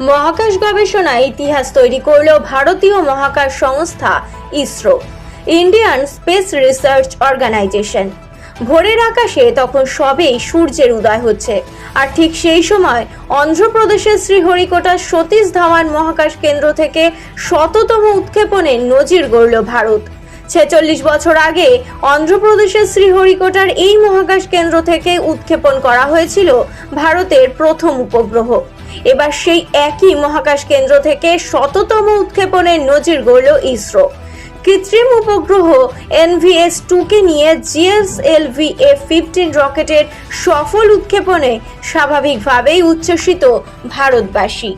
মহাকাশ গবেষণায় ইতিহাস তৈরি করল ভারতীয় মহাকাশ সংস্থা ISRO, Indian space research organisation. ভোরের আকাশে তখন সবেই সূর্যের উদয় হচ্ছে। আর ঠিক সেই সময় অন্ধ্রপ্রদেশের শ্রীহরিকোটার সতীশ ধাওয়ান মহাকাশ কেন্দ্র থেকে শততম উৎক্ষেপণে নজির গড়ল ভারত। ছেচল্লিশ বছর আগে অন্ধ্রপ্রদেশের শ্রীহরিকোটার এই মহাকাশ কেন্দ্র থেকে উৎক্ষেপণ করা হয়েছিল ভারতের প্রথম উপগ্রহ। এবার সেই একই মহাকাশ কেন্দ্র থেকে শততম উৎক্ষেপণের নজির গড়ল ইসরো। কৃত্রিম উপগ্রহ এনভিএস টুকে নিয়ে জিএসএলভি এ ফিফটিন রকেটের সফল উৎক্ষেপণে স্বাভাবিকভাবেই উচ্ছ্বসিত ভারতবাসী।